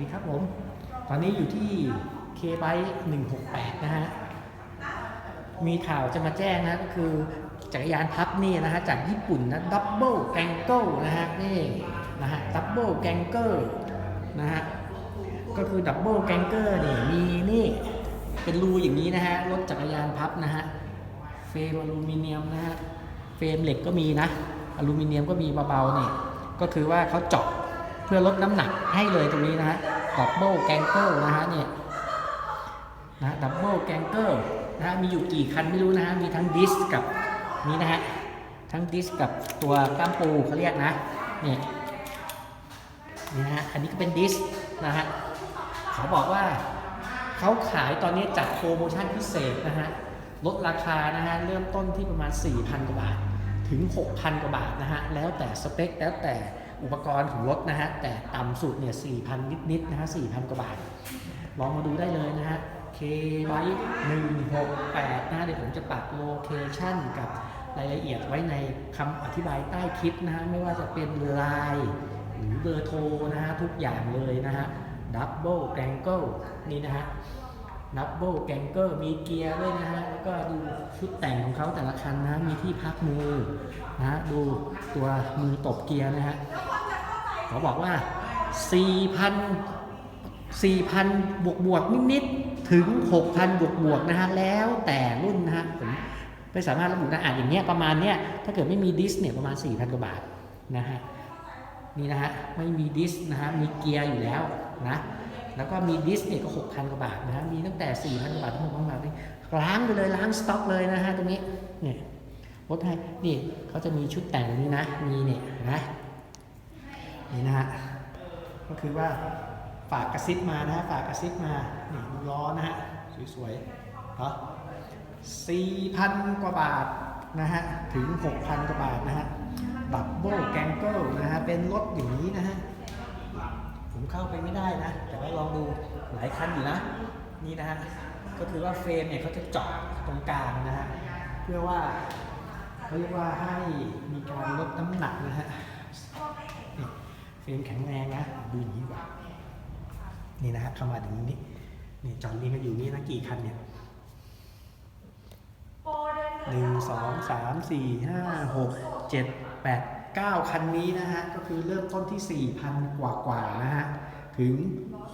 ดีครับผม ตอนนี้อยู่ที่ k b y 168 นะฮะ มีข่าวจะมาแจ้งนะก็คือจักรยานพับนี่นะฮะจากญี่ปุ่นนะดับเบิลแกงเกิลนะฮะนี่นะฮะดับเบิลแกงเกิลนะฮะก็คือดับเบิลแกงเกอร์นี่มีนี่เป็นรูอย่างนี้นะฮะรถจักรยานพับนะฮะเฟรมอลูมิเนียมนะฮะเฟรมเหล็กก็มีนะอลูมิเนียมก็มีเบาๆนี่ก็คือว่าเขาเจาะ พื่อลดน้ำหนักให้เลยตรงนี้นะฮะดับเบิลแกงเกิลนะฮะเนี่ยนะดับเบิลแกงเกอร์นะฮะมีอยู่กี่คันไม่รู้นะฮะมีทั้งดิสกับนี่นะฮะทั้งดิสกับตัวกล้ามปูเขาเรียกนะนี่นี่นะฮะอันนี้ก็เป็นดิสนะฮะเขาบอกว่าเขาขายตอนนี้จัดโปรโมชั่นพิเศษนะฮะลดราคานะฮะเริ่มต้นที่ประมาณ 4,000 กว่าบาท ถึง 6,000 กว่าบาทนะฮะแล้วแต่สเปคแล้วแต่ อุปกรณ์ของรถนะฮะ แต่ต่ำสุดเนี่ย4,000นิดๆนะฮะ4,000กว่าบาท ลองมาดูได้เลยนะฮะ K ไว้168นะฮะเดี๋ยวผมจะปักโลเคชั่นกับรายละเอียดไว้ในคำอธิบายใต้คลิปนะฮะ ไม่ว่าจะเป็นไลน์หรือเบอร์โทรนะฮะ ทุกอย่างเลยนะฮะ Double g a n g l e นี่นะฮะ Double g a n g l e มีเกียร์ด้วยนะฮะ แล้วก็ดูชุดแต่งของเขาแต่ละคันนะ มีที่พักมือนะฮะ ดูตัวมือตบเกียร์นะฮะ เขาบอกว่า 4,000 4,000 บวกบวกนิดๆถึง 6,000 บวกบวกนะฮะแล้วแต่รุ่นนะฮะผมไม่สามารถระบุได้อ่านอย่างเงี้ยประมาณเนี้ยถ้าเกิดไม่มีดิสเนี่ยประมาณ 4,000 กว่าบาทนะฮะนี่นะฮะไม่มีดิสนะฮะมีเกียร์อยู่แล้วนะแล้วก็มีดิสเนี่ยก็ 6,000 กว่าบาทนะฮะมีตั้งแต่ 4,000 กว่าบาทถึง6,000กว่าบาทนี่ล้างไปเลยล้างสต็อกเลยนะฮะตรงนี้เนี่ยรถให้นี่เขาจะมีชุดแต่งนี้นะมีเนี่ยนะ นี่นะฮะก็คือว่าฝากกระซิบมานะฮะฝากกระซิบมานี่ดูล้อนะฮะสวยๆเนาะ4,000กว่าบาทนะฮะถึง 6,000 กว่าบาทนะฮะดับเบิลแกงเกิลนะฮะเป็นรถอย่างนี้นะฮะผมเข้าไปไม่ได้นะ แต่ว่าลองดูหลายคันอยู่นะ นี่นะฮะก็คือว่าเฟรมเนี่ยเขาจะเจาะตรงกลางนะฮะเพื่อว่าเขาเรียกว่าให้มีการลดน้ำหนักนะฮะ เฟรมแข็งแรงนะดูอย่างนี้ดีกว่านี่นะฮะเข้ามาถึงนี้นี่จอดเรียงกันอยู่นี่นะกี่คันเนี่ยหนึ่งสองสามสี่ห้าหกเจ็ดแปดเก้าคันนี้นะฮะ ก็คือเริ่มต้นที่สี่พันกว่ากว่าๆนะฮะ ถึง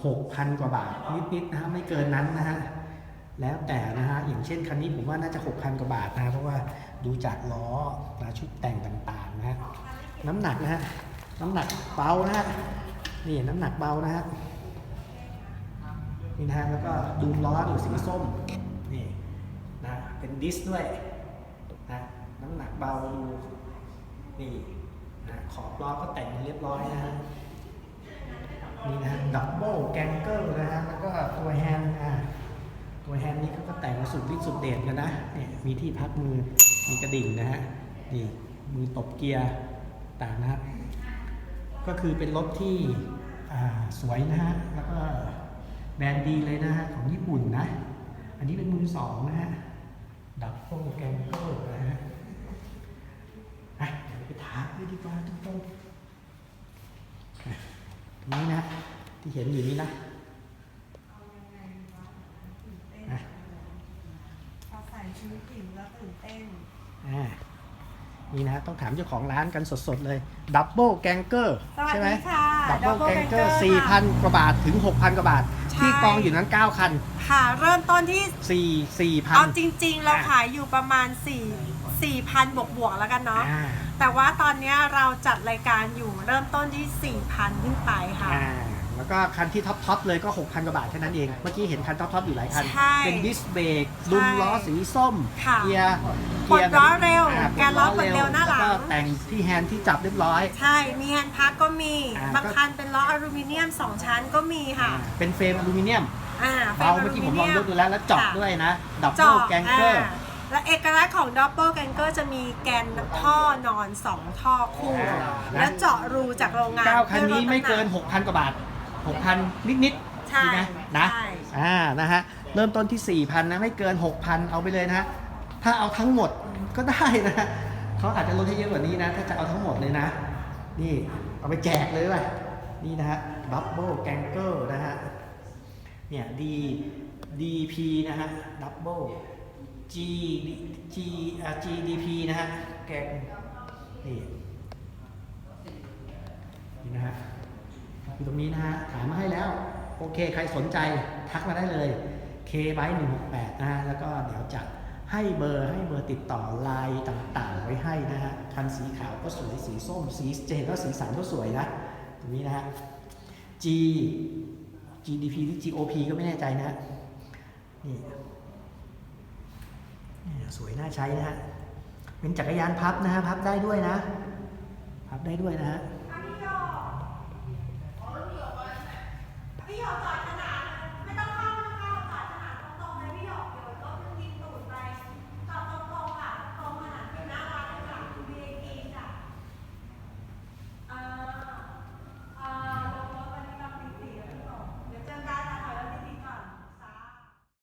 หกพันกว่าบาท นิดๆนะฮะ ไม่เกินนั้นนะฮะ แล้วแต่นะฮะ อย่างเช่นคันนี้ผมว่าน่าจะ6,000กว่าบาทนะ เพราะว่าดูจากล้อนะชุดแต่งต่างๆนะฮะ น้ำหนักนะฮะ น้ำหนักเบานะฮะนี่น้ำหนักเบานะฮะนี่นะฮะแล้วก็ดูล้อดูสีส้มนี่นะเป็นดิสด้วยนะน้ำหนักเบาดูนี่นะขอบล้อก็แต่งเรียบร้อยนะฮะนี่นะดับเบิลแกงเกิลนะฮะแล้วก็ตัวแฮนด์อะตัวแฮนด์นี้เขาก็แต่งมาสุดฤทธิ์สุดเดชกันนะเนี่ยมีที่พักมือมีกระดิ่งนะฮะนี่มือตบเกียร์ต่างนะฮะ ก็คือเป็นรถที่อ่าสวยนะฮะ แล้วก็แบรนด์ดีเลยนะฮะ ของญี่ปุ่นนะ อันนี้เป็นมือสองนะฮะ ดับโฟแกงเกิลนะฮะอะเดี๋ยวไปถามดูดีกว่าตรงๆอะตรงนี้นะ ที่เห็นอยู่นี้นะอะพอใส่ชุดหญิงแล้วตื่นเต้นอ่า นี่นะฮะต้องถามเจ้าของร้านกันสดๆเลยดับเบิลแกงเกอร์สวัสใช่ไหมดีค่ะดับเบิล Double แกงเกอ Ganger ร์ค่ะสี่พันกว่าบาทถึงหกพันกว่าบาทใช่ที่กองอยู่นั้นเก้าคัน ค่ะ เริ่มต้นที่สี่สี่พันเอาจริง ๆ เราอะขายอยู่ประมาณ 4 4,000 บวกบวกๆแล้วกันเนาะอ่าแต่ว่าตอนเนี้ยเราจัดรายการอยู่เริ่มต้นที่ 4,000 ขึ้นไปค่ะอ่า แล้วก็คันที่ท็อปท็อปเลยก็ 6,000 กว่าบาทแค่นั้นเอง เมื่อกี้เห็นคันท็อปท็อปอยู่หลายคัน ใช่เป็นดิสเบรกลุมล้อสีส้ม ค่ะ เกียร์ปลดล้อเร็วอ่าแกนล้อปลดเร็วหน้าหลังแก็แต่งที่แฮนด์ที่จับเรียบร้อย ใช่ มีแฮนด์พักก็มี อ่า บางคันเป็นล้ออลูมิเนียม 2 ชั้นก็มีค่ะอ่าเป็นเฟรมอลูมิเนียมอ่าเบาเมื่อกี้ผมลองยกดูแล้วแล้วเจาะค่ะด้วยนะดับเบิเจาะลแกงเกอร์าและเอกลักษณ์ของ Double Ganger จะมีแกนท่อนอน 2 ท่อคู่ อ่า และเจาะรูจากโรงงานเก้าคันนี้พื่อลดำหไม่เกิน 6,000 กว่าบาท 6,000นิดๆใช่ดีไหมนะใช่ อ่านะฮะเริ่มต้นที่ 4,000นะไม่เกิน 6,000 เอาไปเลยนะฮะถ้าเอาทั้งหมดก็ได้นะฮะเขาอาจจะลดให้เยอะกว่านี้นะ ถ้าจะเอาทั้งหมดเลยนะ นี่เอาไปแจกเลยว่ะนี่นะฮะ Double Ganger นะฮะเนี่ย D DP นะฮะ Double G G อ่า GDP นะฮะแกงนี่นี่นะฮะ อยู่ตรงนี้นะฮะถามมาให้แล้ว โอเค ใครสนใจทักมาได้เลย K b y 168นะฮะแล้วก็เดี๋ยวจะให้เบอร์ให้เบอร์ติดต่อไลน์ต่างๆ ไว้ให้นะฮะ คันสีขาวก็สวย สีส้ม สีเจนก็สีสันก็สวยนะ ตรงนี้นะฮะ G GDP หรือ GOP ก็ไม่แน่ใจนะฮะนี่นี่สวยน่าใช้นะฮะ เป็นจักรยานพับนะฮะ พับได้ด้วยนะ พับได้ด้วยนะฮะ 非要到他那